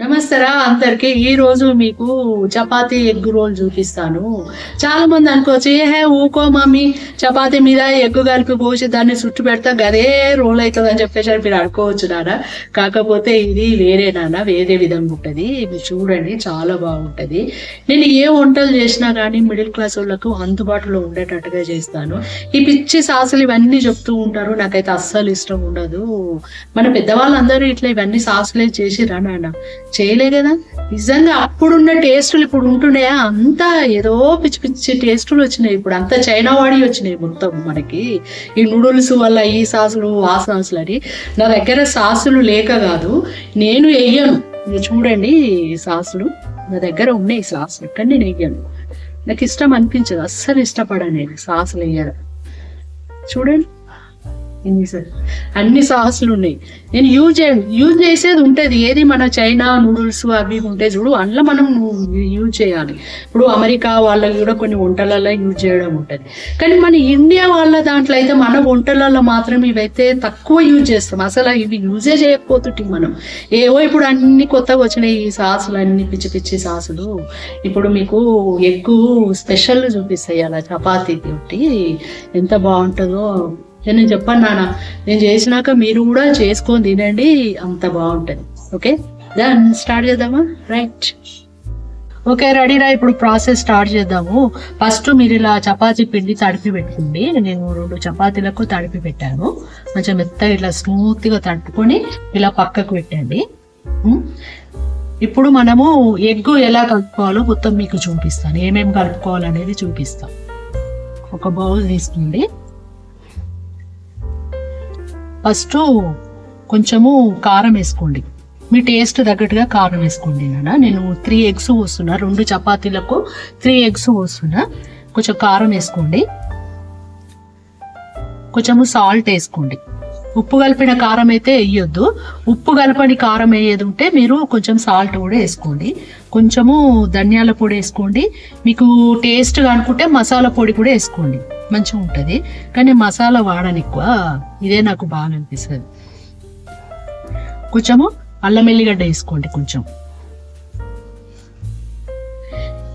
నమస్తేరా అందరికి. ఈ రోజు మీకు చపాతీ ఎగ్ రోల్ చూపిస్తాను. చాలా మంది అనుకోవచ్చు ఏ హే ఊకో మమ్మీ చపాతీ మీద ఎగ్ కలిపి పోసి దాన్ని చుట్టు పెడతా గదే రోల్ అవుతుంది అని చెప్పేసి మీరు అనుకోవచ్చు నాన్న. కాకపోతే ఇది వేరే నాన్న వేరే విధంగా ఉంటుంది. మీరు చూడండి చాలా బాగుంటుంది. నేను ఏ వంటలు చేసినా కానీ మిడిల్ క్లాస్ వాళ్ళకు అందుబాటులో ఉండేటట్టుగా చేస్తాను. ఈ పిచ్చి సాసులు ఇవన్నీ చెప్తూ ఉంటారు. నాకైతే అస్సలు ఇష్టం ఉండదు. మన పెద్దవాళ్ళందరూ ఇట్లా ఇవన్నీ సాసులే చేసి రా నాన్న? చేయలే కదా. నిజంగా అప్పుడున్న టేస్టులు ఇప్పుడు ఉంటున్నాయా? అంతా ఏదో పిచ్చి పిచ్చి టేస్టులు వచ్చినాయి. ఇప్పుడు అంతా చైనా వాడి వచ్చినాయి మొత్తం మనకి. ఈ నూడిల్స్ వల్ల ఈ సాసులు ఆ సాసులు అని. నా దగ్గర సాసులు లేక కాదు నేను వేయను చూడండి సాసులు. నా దగ్గర ఉన్నాయి సాసులు కానీ నేను వేయను నాకు ఇష్టం అనిపించదు. అస్సలు ఇష్టపడను నేను సాసులు వేయడం చూడండి. అన్ని సాసులు ఉన్నాయి. నేను యూజ్ యూజ్ చేసేది ఉంటుంది. ఏది మన చైనా నూడిల్స్ అవి ఉంటాయి చూడు అందులో మనం యూజ్ చేయాలి. ఇప్పుడు అమెరికా వాళ్ళకి కూడా కొన్ని వంటలలో యూజ్ చేయడం ఉంటుంది. కానీ మన ఇండియా వాళ్ళ దాంట్లో అయితే మన వంటలలో మాత్రం ఇవైతే తక్కువ యూజ్ చేస్తాం. అసలు ఇవి యూజే చేయకపోతుంటాం మనం. ఏవో ఇప్పుడు అన్ని కొత్తగా వచ్చినాయి ఈ సాసులు అన్ని పిచ్చి పిచ్చి సాసులు ఇప్పుడు మీకు ఎక్కువ స్పెషల్ చూపిస్తాయి అలా చపాతీ ఒకటి ఎంత బాగుంటుందో. నేను చెప్పాను నాన్న. నేను చేసినాక మీరు కూడా చేసుకొని తినండి అంత బాగుంటుంది. ఓకే? దాన్ స్టార్ట్ చేద్దామా? రైట్ ఓకే రెడీరా ఇప్పుడు ప్రాసెస్ స్టార్ట్ చేద్దాము. ఫస్ట్ మీరు ఇలా చపాతి పిండి తడిపి పెట్టుకోండి. నేను రెండు చపాతీలకు తడిపి పెట్టాను. కొంచెం మెత్తగా ఇట్లా స్మూత్గా తడుపుకొని ఇలా పక్కకు పెట్టండి. ఇప్పుడు మనము ఎగ్ ఎలా కలుపుకోవాలో మొత్తం మీకు చూపిస్తాను. ఏమేమి కలుపుకోవాలనేది చూపిస్తాం. ఒక బౌల్ తీసుకోండి. ఫస్ట్ కొంచెము కారం వేసుకోండి. మీ టేస్ట్ తగ్గట్టుగా కారం వేసుకోండి నాన్న. నేను త్రీ ఎగ్స్ పోస్తున్నా. రెండు చపాతీలకు త్రీ ఎగ్స్ పోస్తున్నా. కొంచెం కారం వేసుకోండి. కొంచెము సాల్ట్ వేసుకోండి. ఉప్పు కలిపిన కారం అయితే వేయొద్దు. ఉప్పు కలపని కారం వేయేది ఉంటే మీరు కొంచెం సాల్ట్ కూడా వేసుకోండి. కొంచెము ధనియాల పొడి వేసుకోండి. మీకు టేస్ట్ అనుకుంటే మసాలా పొడి కూడా వేసుకోండి. మంచిగా ఉంటుంది. కానీ మసాలా వాడని ఎక్కువ. ఇదే నాకు బాగా అనిపిస్తుంది. కొంచెము అల్లం ఎల్లిగడ్డ వేసుకోండి కొంచెం.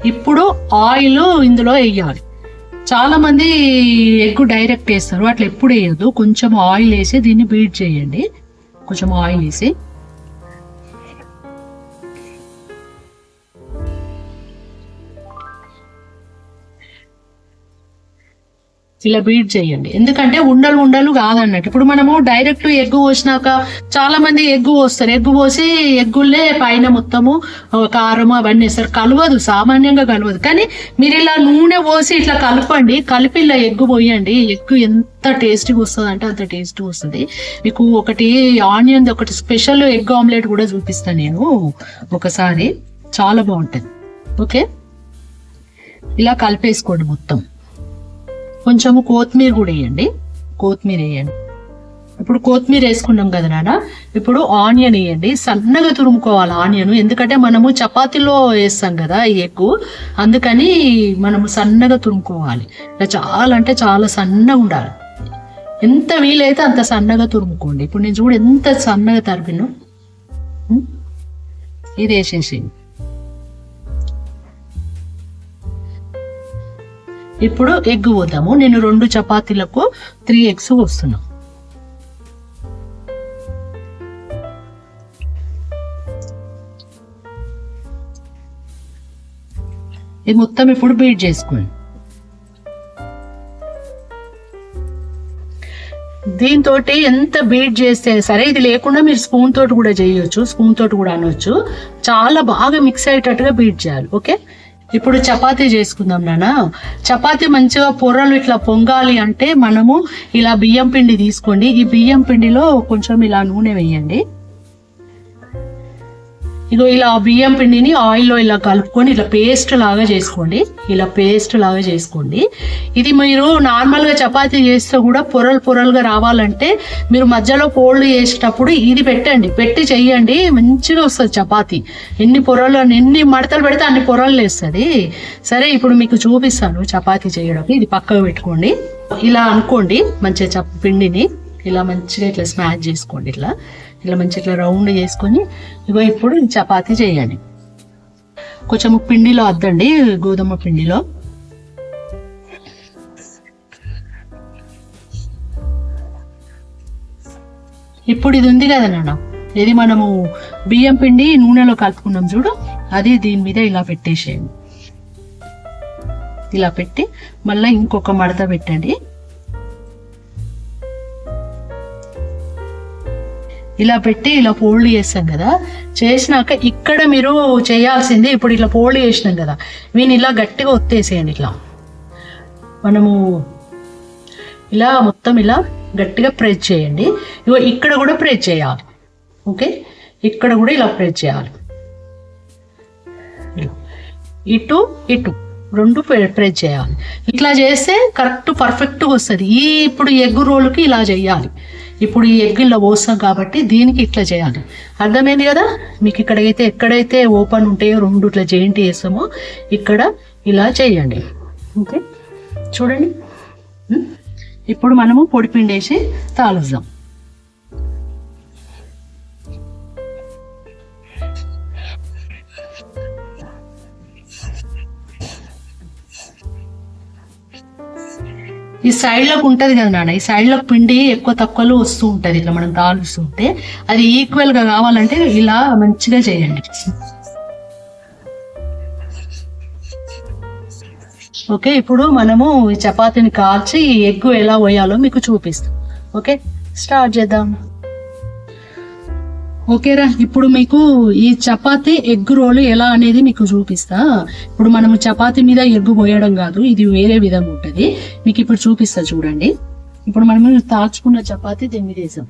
ఇప్పుడు ఆయిల్ ఇందులో వేయాలి. చాలా మంది ఎగ్ డైరెక్ట్ వేస్తారు. అట్లా ఎప్పుడు వేయద్దు. కొంచెం ఆయిల్ వేసి దీన్ని బీట్ చేయండి. కొంచెం ఆయిల్ వేసి. ఇలా బీట్ చేయండి. ఎందుకంటే ఉండలు ఉండలు కాదన్నట్టు. ఇప్పుడు మనము డైరెక్ట్ ఎగ్గు పోసినాక చాలా మంది ఎగ్గు పోస్తారు ఎగ్గు పోసి ఎగ్గులే పైన మొత్తము కారము కారం అవన్నీ వేస్తారు. కలవదు సామాన్యంగా కలవదు. కానీ మీరు ఇలా నూనె పోసి ఇట్లా కలపండి. కలిపి ఇలా ఎగ్ పోయండి. ఎగ్గు ఎంత టేస్టీగా వస్తుంది అంటే అంత టేస్ట్ వస్తుంది. మీకు ఒకటి ఆనియన్ ఒకటి స్పెషల్ ఎగ్ ఆమ్లెట్ కూడా చూపిస్తాను నేను ఒకసారి. చాలా బాగుంటుంది. ఓకే? ఇలా కలిపేసుకోండి మొత్తం. కొంచెము కొత్తిమీర కూడా వేయండి. కొత్తిమీర వేయండి. ఇప్పుడు కొత్తిమీర వేసుకున్నాం కదా నాన్న. ఇప్పుడు ఆనియన్ వేయండి. సన్నగా తురుముకోవాలి ఆనియన్. ఎందుకంటే మనము చపాతీలో వేస్తాం కదా ఎగ్గు. అందుకని మనము సన్నగా తురుముకోవాలి. ఇలా చాలా అంటే చాలా సన్నగా ఉండాలి. ఎంత వీలైతే అంత సన్నగా తురుముకోండి. ఇప్పుడు నేను చూడు ఎంత సన్నగా తరిపిను. ఇది వేసేసేయండి. ఇప్పుడు ఎగ్ పోద్దాము నేను రెండు చపాతీలకు త్రీ ఎగ్స్ పోస్తున్నా. ఇది మొత్తం ఇప్పుడు బీట్ చేసుకోండి దీంతో ఎంత బీట్ చేస్తే సరే ఇది లేకుండా మీరు స్పూన్ తోటి కూడా చేయొచ్చు స్పూన్ తోటి కూడా అనొచ్చు. చాలా బాగా మిక్స్ అయ్యేటట్టుగా బీట్ చేయాలి ఓకే ఇప్పుడు చపాతీ చేసుకుందాం నాన్న చపాతీ మంచిగా పొరలు ఇట్లా పొంగాలి అంటే మనము ఇలా బియ్యం పిండి తీసుకోండి. ఈ బియ్యం పిండిలో కొంచెం ఇలా నూనె వేయండి. ఇగో ఇలా బియ్యం పిండిని ఆయిల్లో ఇలా కలుపుకొని ఇలా పేస్ట్ లాగా చేసుకోండి. ఇలా పేస్ట్ లాగా చేసుకోండి. ఇది మీరు నార్మల్గా చపాతీ చేస్తే కూడా పొరలు పొరలుగా రావాలంటే మీరు మధ్యలో పోళ్ళు చేసేటప్పుడు ఇది పెట్టండి. పెట్టి చెయ్యండి మంచిగా వస్తుంది చపాతీ. ఎన్ని పొరలు ఎన్ని మడతలు పెడితే అన్ని పొరలు వేస్తుంది సరే ఇప్పుడు మీకు చూపిస్తాను చపాతీ చేయడం. ఇది పక్కకు పెట్టుకోండి. ఇలా అనుకోండి. మంచిగా చ పిండిని ఇలా మంచిగా ఇట్లా స్మాష్ చేసుకోండి ఇట్లా. ఇలా మంచి ఇట్లా రౌండ్ చేసుకొని ఇగో ఇప్పుడు చపాతి చపాతీ చేయండి కొంచెం పిండిలో అద్దండి గోధుమ పిండిలో. ఇప్పుడు ఇది ఉంది కదా నాన్న ఇది మనము బియ్యం పిండి నూనెలో కలుపుకున్నాం చూడు అది దీని మీద ఇలా పెట్టేసేయండి. ఇలా పెట్టి మళ్ళీ ఇంకొక మడత పెట్టండి. ఇలా పెట్టి ఇలా ఫోల్డ్ చేస్తాం కదా. చేసినాక ఇక్కడ మీరు చేయాల్సింది ఇప్పుడు ఇట్లా ఫోల్డ్ చేసినాం కదా. వీని ఇలా గట్టిగా ఒత్తేసేయండి ఇట్లా. మనము ఇలా మొత్తం ఇలా గట్టిగా ప్రెస్ చేయండి. ఇగో ఇక్కడ కూడా ప్రెస్ చేయాలి. ఓకే ఇక్కడ కూడా ఇలా ప్రెస్ చేయాలి. ఇటు ఇటు రెండు ప్రెస్ చేయాలి. ఇట్లా చేస్తే కరెక్ట్ పర్ఫెక్ట్గా వస్తుంది. ఈ ఇప్పుడు ఎగ్ రోల్కి ఇలా చేయాలి. ఇప్పుడు ఈ ఎగ్గిల్లో పోస్తాం కాబట్టి దీనికి ఇట్లా చేయాలి. అర్థమైంది కదా? మీకు ఇక్కడైతే ఎక్కడైతే ఓపెన్ ఉంటాయో రెండు ఇట్లా జెయింట్ వేస్తామో ఇక్కడ ఇలా చేయండి. ఓకే చూడండి. ఇప్పుడు మనము పొడిపిండేసి తాలుద్దాం ఈ సైడ్లోకి ఉంటుంది కదా నాన్న ఈ సైడ్లోకి పిండి ఎక్కువ తక్కువలో వస్తూ ఉంటుంది. ఇట్లా మనం కాలుస్తుంటే అది ఈక్వల్గా కావాలంటే ఇలా మంచిగా చేయండి. ఓకే ఇప్పుడు మనము ఈ చపాతీని కాల్చి ఈ ఎలా పోయాలో మీకు చూపిస్తాం. ఓకే స్టార్ట్ చేద్దాం. ఓకేరా ఇప్పుడు మీకు ఈ చపాతీ ఎగ్ రోల్ ఎలా అనేది మీకు చూపిస్తా. ఇప్పుడు మనము చపాతీ మీద ఎగ్ పోయడం కాదు ఇది వేరే విధంగా ఉంటుంది. మీకు ఇప్పుడు చూపిస్తా చూడండి. ఇప్పుడు మనము తాచుకున్న చపాతీ దీని మీద వేసాం?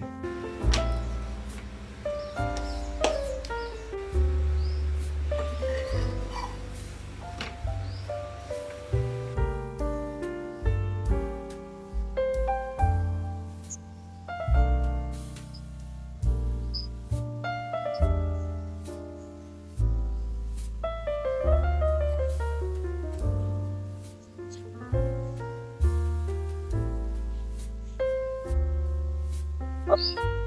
house.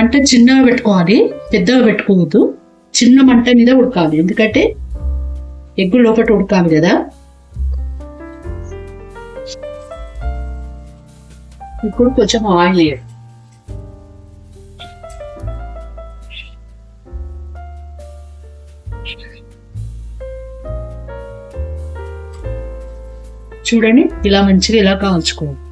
మంట చిన్నగా పెట్టుకోవాలి పెద్దగా పెట్టుకోవద్దు. చిన్న మంట మీద ఉడకాలి. ఎందుకంటే ఎగ్గు లోపల ఉడకాలి కదా. ఇప్పుడు కొంచెం ఆయిల్ వేయాలి. చూడండి ఇలా మంచిగా ఇలా కాల్చుకోవాలి.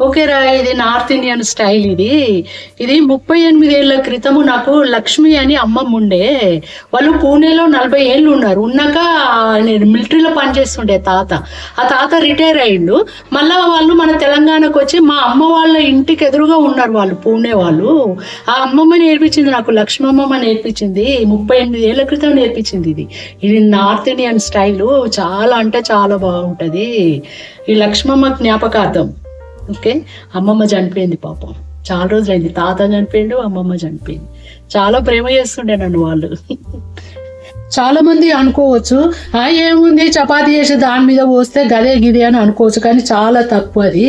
ఓకేరా ఇది నార్త్ ఇండియన్ స్టైల్ ఇది. ఇది ముప్పై ఎనిమిది ఏళ్ళ క్రితము నాకు లక్ష్మి అని అమ్మమ్మ ఉండే. వాళ్ళు పూణేలో నలభై ఏళ్ళు ఉన్నారు. ఉన్నాక నేను మిలిటరీలో పనిచేస్తుండే తాత. ఆ తాత రిటైర్ అయిండు. మళ్ళా వాళ్ళు మన తెలంగాణకు వచ్చి మా అమ్మ వాళ్ళ ఇంటికి ఎదురుగా ఉన్నారు వాళ్ళు పూణే వాళ్ళు. ఆ అమ్మమ్మ నేర్పించింది నాకు లక్ష్మి అమ్మమ్మ నేర్పించింది. ముప్పై ఎనిమిది ఏళ్ళ క్రితం నేర్పించింది ఇది. ఇది నార్త్ ఇండియన్ స్టైల్. చాలా అంటే చాలా బాగుంటుంది. ఈ లక్ష్మమ్మ జ్ఞాపకార్థం. ఓకే? అమ్మమ్మ చనిపోయింది పాపం. చాలా రోజులైంది. తాత చనిపోయిండు అమ్మమ్మ చనిపోయింది. చాలా ప్రేమ చేస్తుండే నన్ను వాళ్ళు. చాలా మంది అనుకోవచ్చు ఆ ఏముంది? చపాతీ చేసి దాని మీద పోస్తే గదే గిది అని అనుకోవచ్చు. కానీ చాలా తప్పు అది.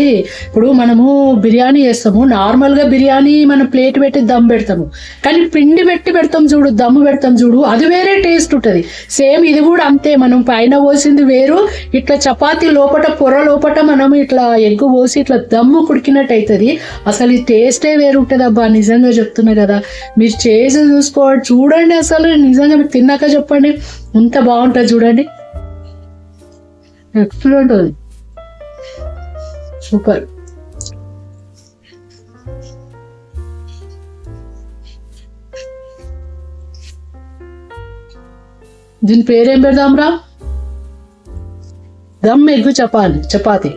ఇప్పుడు మనము బిర్యానీ చేస్తాము. నార్మల్గా బిర్యానీ మనం ప్లేట్ పెట్టి దమ్ పెడతాము. కానీ పిండి పెట్టి పెడతాం చూడు దమ్ము పెడతాం చూడు అది వేరే టేస్ట్ ఉంటుంది. సేమ్ ఇది కూడా అంతే. మనం పైన పోసింది వేరు. ఇట్లా చపాతీ లోపట పొర లోపట మనం ఇట్లా ఎగ్గు పోసి ఇట్లా దమ్ము కుడికినట్టు అవుతుంది అసలు ఈ టేస్టే వేరు ఉంటుంది అబ్బా నిజంగా చెప్తున్నా కదా. మీరు చేసి చూసుకోవాలి చూడండి అసలు. నిజంగా మీరు తిన్నాక చెప్పండి. ఎంత బాగుంటుంది చూడండి. ఎక్సలెంట్ అది సూపర్ దీని పేరేం పెడదాం రా దమ్ ఎగ్గు చపాలి చపాతి.